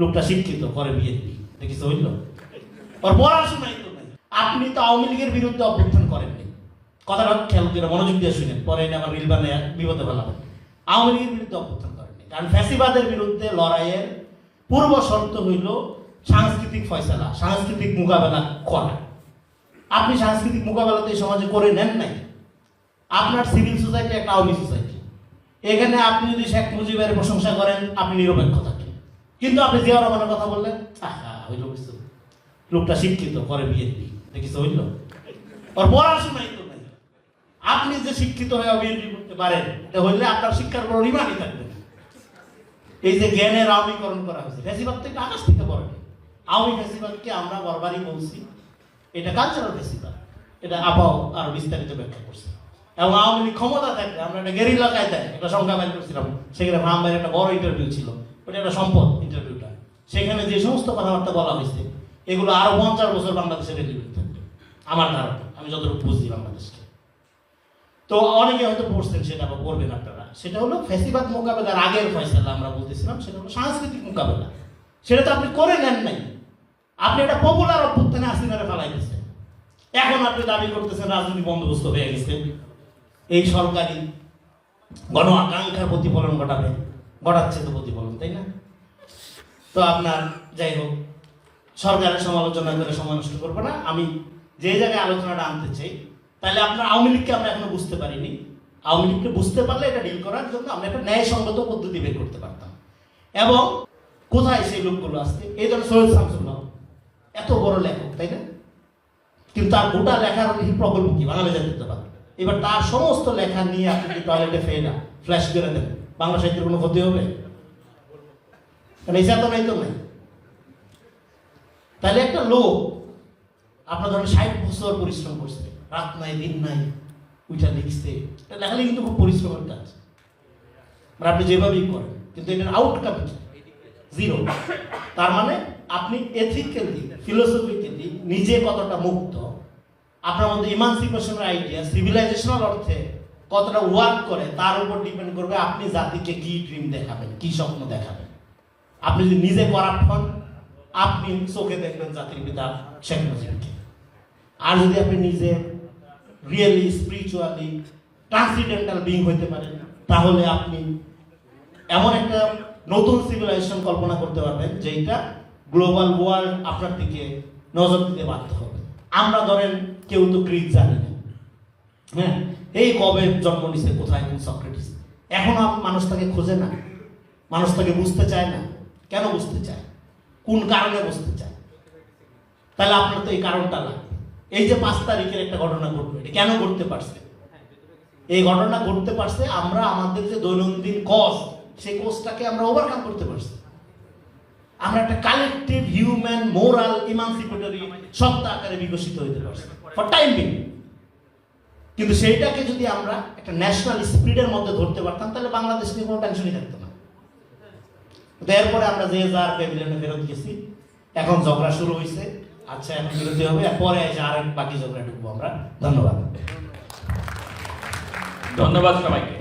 লোকটা শিক্ষিত, করে বিএনপি দেখিস হইল ওর পড়াশোনাই তো নাই। আপনি তো আওয়ামী লীগের বিরুদ্ধে অভ্যুত্থান করেননি কথাটা খেয়াল করে মনোযোগ দিয়ে শুনেন, পরে আমার রিল বিপদে ফেলাবেন। আওয়ামী লীগের বিরুদ্ধে অভ্যুত্থান করেননি কারণ ফ্যাসিবাদের বিরুদ্ধে লড়াইয়ের পূর্ব শর্ত হইল সাংস্কৃতিক ফয়সালা, সাংস্কৃতিক মোকাবেলা করা। আপনি সাংস্কৃতিক মোকাবেলা তো এই সমাজে করে নেন নাই। আপনার সিভিল সোসাইটি একটা আওয়ামী সোসাইটি। এখানে আপনি যদি শেখ মুজিবের প্রশংসা করেন, আপনি নিরপেক্ষ থাকেন কিন্তু আপনি জিয়া রহমানের কথা বললেন হইল কিছু। লোকটা শিক্ষিত করে বিএনপি দেখিস, হইল। ওর পড়াশোনাই তো নাই। আপনি যে শিক্ষিত হয়ে বিএনপি করতে পারেন, এটা হইলে আপনার শিক্ষার বড় রিমানই থাকবে এই যে জ্ঞানের আওয়ামীকরণ করা হয়েছে ফেসিবাদ এটা আকাশ থেকে পড়ে। আওয়ামী ফেসিবাদকে আমরা বারবারই বলছি। এটা কালচারাল ফেসিবাদ এটা আপাও আর বিস্তারিত ব্যাখ্যা করছে। এবং আওয়ামী ক্ষমতা থাকলে, আমরা একটা গেরিলা কায়দায় একটা সংখ্যা বের করছিলাম। সেখানে ভামের একটা বড় ইন্টারভিউ ছিল। ওটা একটা সম্পদ ইন্টারভিউটা সেখানে যে সমস্ত কথাবার্তা বলা হয়েছে, এগুলো আরও পঞ্চাশ বছর বাংলাদেশে রেলিভেন্ট থাকবে আমার ধারণা, আমি যতটুকু বুঝি বাংলাদেশকে। তো অনেকে হয়তো পড়ছেন সেটা বা পড়বেন আপনারা, সেটা হলো ফেসিবাদ মোকাবেলার আগের ফয়সালা আমরা বলতেছিলাম, সেটা হলো সাংস্কৃতিক মোকাবেলা। সেটা তো আপনি করে নেন নাই। আপনি এটা পপুলার অভ্যুত্থানে আসিনারে ফেলাই দিচ্ছেন এখন আপনি দাবি করতেছেন রাজনীতি বন্দোবস্ত হয়ে গেছে। এই সরকারি গণ আকাঙ্ক্ষার প্রতিফলন ঘটাবে। ঘটাচ্ছে তো প্রতিফলন, তাই না? তো আপনার যাই হোক, সরকারের সমালোচনা করে সময় নষ্ট করব না। আমি যে জায়গায় আলোচনাটা আনতে চাই, তাহলে আপনার আওয়ামী লীগকে আমরা এখনও বুঝতে পারিনি। আওয়ামী লীগকে বুঝতে পারলে এটা ডিল করার জন্য আমরা একটা ন্যায়সঙ্গত পদ্ধতি বের করতে পারতাম। এবং কোথায় সেই লোকগুলো আসছে? এই ধরনের সৈয়দ শামসুল্লাহ, এত বড় লেখক, তাই না? কিন্তু তার গোটা লেখার প্রকল্প কি? জাতীয় পারে এবার তার সমস্ত লেখা নিয়ে আপনি টয়লেটে ফেরা ফ্ল্যাশ করে দেন বাংলা সাহিত্যের কোনো ক্ষতি হবে? এই তো নাই তো তাহলে একটা লোক আপনার ধরেন ষাট বছর পরিশ্রম করছে, রাত নাই, দিন নাই, উইটা লিখছে, এটা লেখালে কিন্তু খুব পরিশ্রমের কাজ। মানে আপনি যেভাবেই করেন, কিন্তু এটার আউটকাম জিরো তার মানে আপনি এথিক্যালি ফিলোসফিক্যালি নিজে কতটা মুক্ত, আপনার মধ্যে ইমানসিপেশনের আইডিয়া সিভিলাইজেশনাল অর্থে কতটা ওয়ার্ক করে, তার উপর ডিপেন্ড করবে আপনি জাতিকে কি ড্রিম দেখাবেন, কি স্বপ্ন দেখাবেন। আপনি যদি নিজে করাপ্ট হন, আপনি চোখে দেখবেন জাতির পিতা শেখ মুজিবকে আর যদি আপনি নিজে রিয়েলি স্পিরিচুয়ালি ট্রান্সিডেন্টাল বিং হইতে পারেন, তাহলে আপনি এমন একটা নতুন সিভিলাইজেশন কল্পনা করতে পারবেন যেটা গ্লোবাল ওয়ার্ল্ড আপনার দিকে নজর দিতে বাধ্য হবে। আমরা ধরেন কেউ তো গ্রিক জানি না হ্যাঁ? এই কবে জন্ম নিছে? কোথায় কোন সক্রেটিস? এখন মানুষ তাকে খোঁজে না। মানুষ তাকে বুঝতে চায় না। কেন বুঝতে চায়? কোন কারণে বুঝতে চায়? তাহলে আপনার তো এই কারণটা লাগবে। এই যে পাঁচ তারিখের একটা ঘটনা ঘটবে এটা কেন ঘটতে পারছে? এই ঘটনা ঘটতে পারছে, আমরা আমাদের যে দৈনন্দিন কজ সেই কজটাকে আমরা ওভারকাম করতে পারছি। আমরা একটা কালেকটিভ হিউম্যান মোরাল ইমানসিপেটরি সত্তা আকারে বিকশিত হইতে পারছি। ফর টাইম বিং কিন্তু সেইটাকে যদি আমরা একটা ন্যাশনাল স্পিডের মধ্যে ধরতে পারতাম, তাহলে বাংলাদেশ নিয়ে কোনো টেনশনই থাকতো না। তো এরপরে আমরা যে যার প্যাভিলিয়নে ফেরত গেছি, এখন ঝগড়া শুরু হয়েছে আচ্ছা এখন বিরতি হবে, পরে এসে আর বাকি ঝগড়া ঢুকবো আমরা। ধন্যবাদ। ধন্যবাদ সবাইকে।